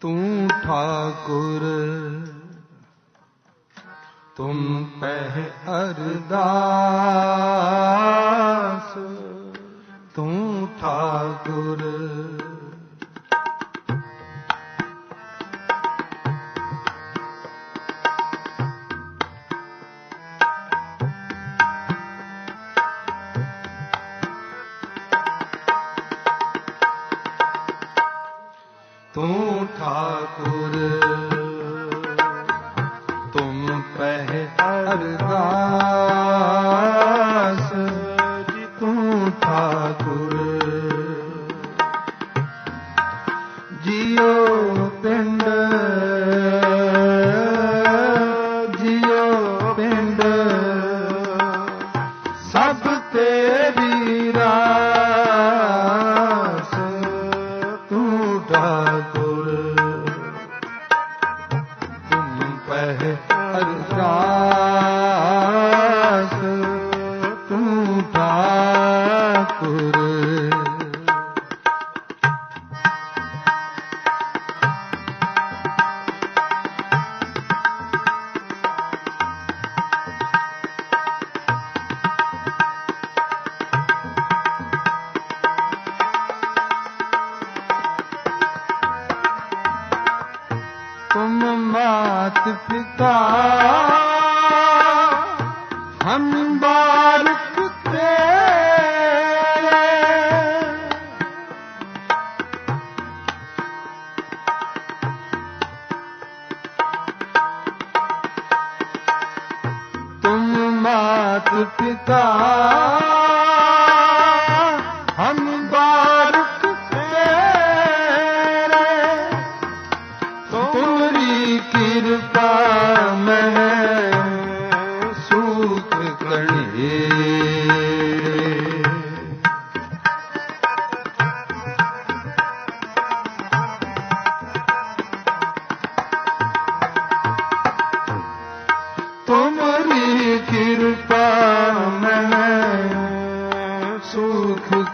ਤੂੰ ਠਾਕੁਰ ਤੁਮ ਪਹਿ ਅਰਦਾਸ। ਤੂੰ ਠਾਕੁਰ हर सा ਪਿਤਾ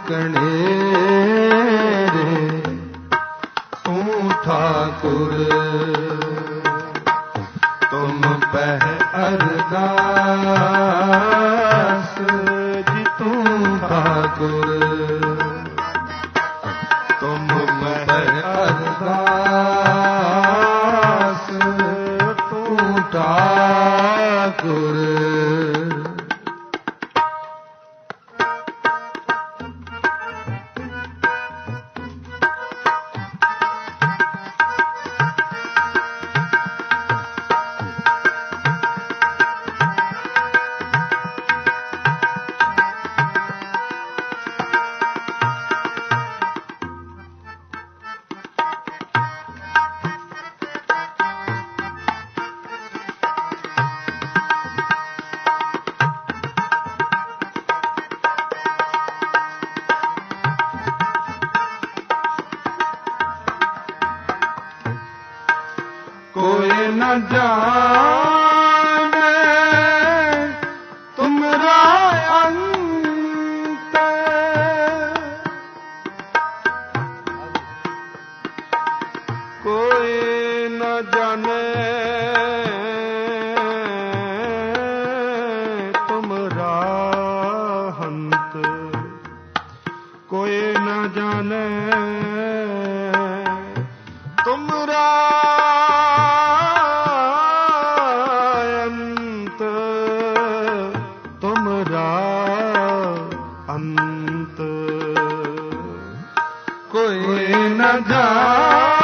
ਕਣੇ ਰੇ ਤੂੰ ਠਾਕੁਰ ਤੁਮ ਪਹਿ ਅਰਦਾਸ। न जा ਸੰਤ। ਕੋਈ ਨਾ ਜਾਣ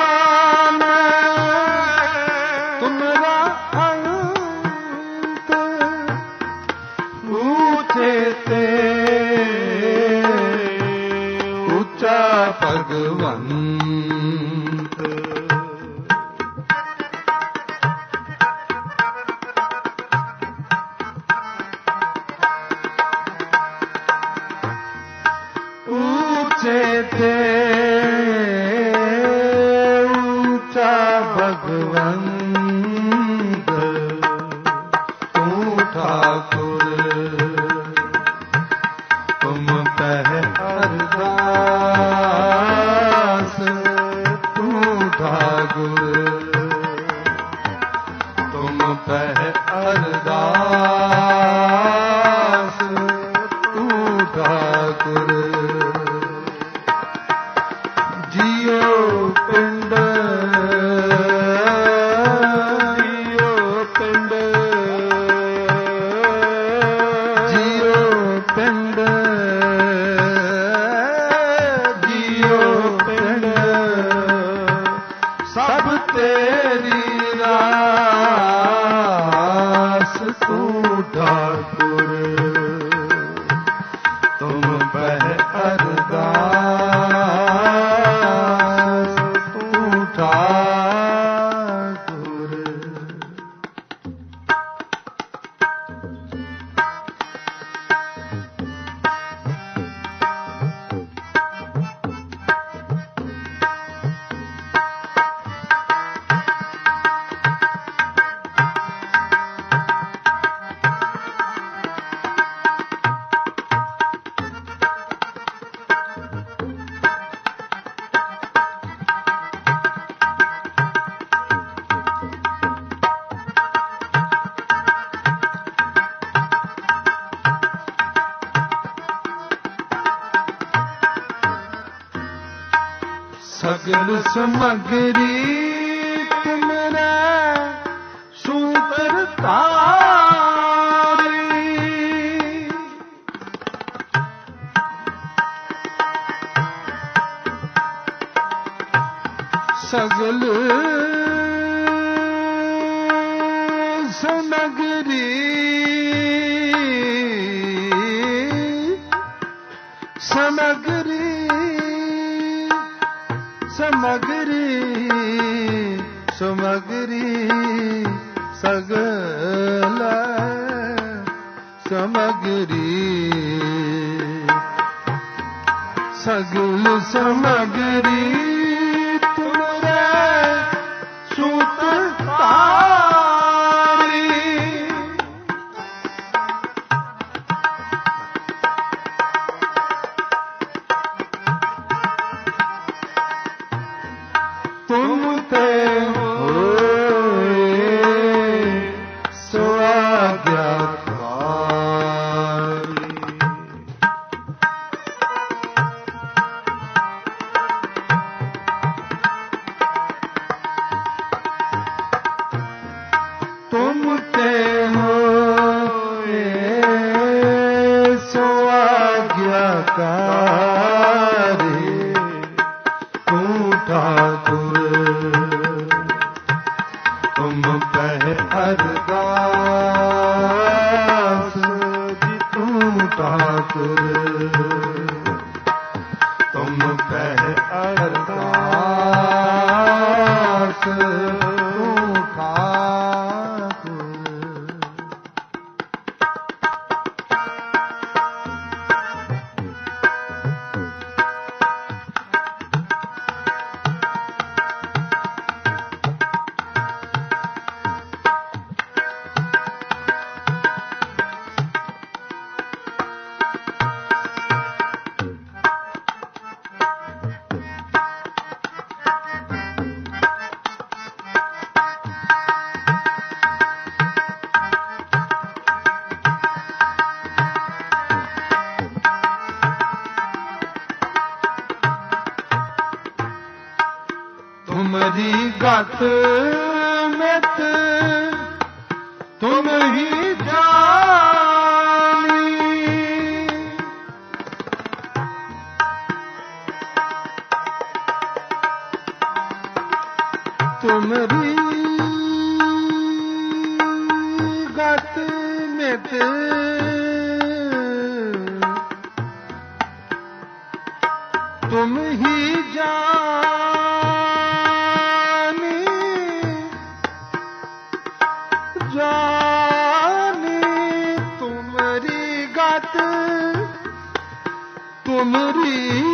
Dio, ਸਮਗਰੀ ਤੁਮਰੇ ਸੂਤਰ ਤਾਰੀ। ਸਗਲ ਸਮਗਰੀ ਸਮਗਰੀ ਸਗਲ ਸਮਗਰੀ। ਸਗਲ ਸਮਗਰੀ। का तू ਜਗਤ ਮਿਤ ਤੁਮ ਹੀ ਗਤ ਮਿਤ ਤੁਮ ਹੀ ਜਾਣੀ। मुरी